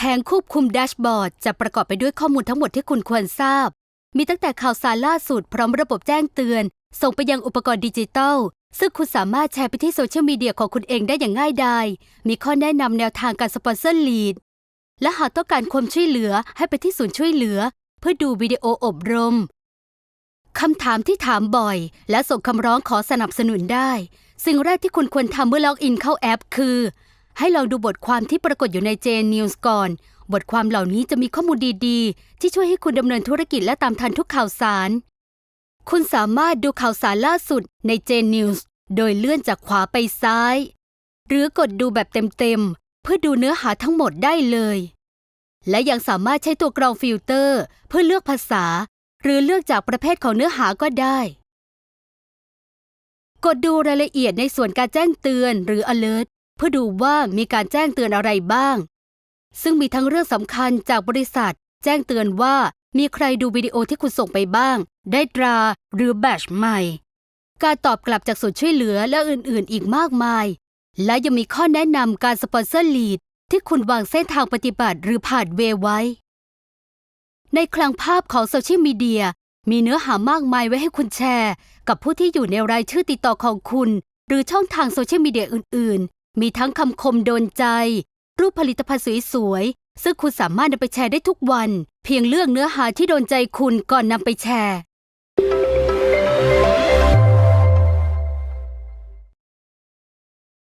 ผงควบคุมแดชบอร์ดจะประกอบไปด้วยข้อมูลทั้งหมดที่คุณควรทราบ มีตั้งแต่ข่าวสารล่าสุดพร้อมระบบแจ้งเตือน ส่งไปยังอุปกรณ์ดิจิตัลซึ่งคุณสามารถแชร์ไปที่โซเชียลมีเดียของคุณเองได้อย่างง่ายดาย มีข้อแนะนำแนวทางการสปอนเซอร์ลีด และหากต้องการความช่วยเหลือให้ไปที่ศูนย์ช่วยเหลือ เพื่อดูวิดีโออบรม คำถามที่ถามบ่อย และส่งคำร้องขอสนับสนุนได้ สิ่งแรกที่คุณควรทำเมื่อล็อกอินเข้าแอป คือ ให้ลองดูบทความที่ปรากฏอยู่ใน JN News ก่อน บทความเหล่านี้จะมีข้อมูลดีๆ ที่ช่วยให้คุณดำเนินธุรกิจและตามทันทุกข่าวสาร คุณสามารถดูข่าวสารล่าสุดใน JN News โดยเลื่อนจากขวาไปซ้าย หรือกดดูแบบเต็มๆ เพื่อดูเนื้อหาทั้งหมดได้เลย และยังสามารถใช้ตัวกรองฟิลเตอร์ เพื่อเลือกภาษา หรือเลือกจากประเภทของเนื้อหาก็ได้ กดดูรายละเอียดในส่วนการแจ้งเตือนหรือ alert พื่อดูว่ามีการแจ้งเตือนอะไรบ้าง ซึ่งมีทั้งเรื่องสำคัญจากบริษัท แจ้งเตือนว่ามีใครดูวิดีโอที่คุณส่งไปบ้าง ได้ตราหรือแบชใหม่ การตอบกลับจากส่วนช่วยเหลือและอื่นๆ อีกมากมาย และยังมีข้อแนะนำการสปอนเซอร์ลีดที่คุณวางเส้นทางปฏิบัติหรือผ่านเวไว้ ในคลังภาพของโซเชียลมีเดียมีเนื้อหามากมายไว้ให้คุณแชร์ กับผู้ที่อยู่ในรายชื่อติดต่อของคุณ หรือช่องทางโซเชียลมีเดียอื่น มีทั้งคำคมโดนใจ รูปผลิตภัณฑ์สวยๆ ซึ่งคุณสามารถนำไปแชร์ได้ทุกวัน เพียงเลือกเนื้อหาที่โดนใจคุณก่อนนำไปแชร์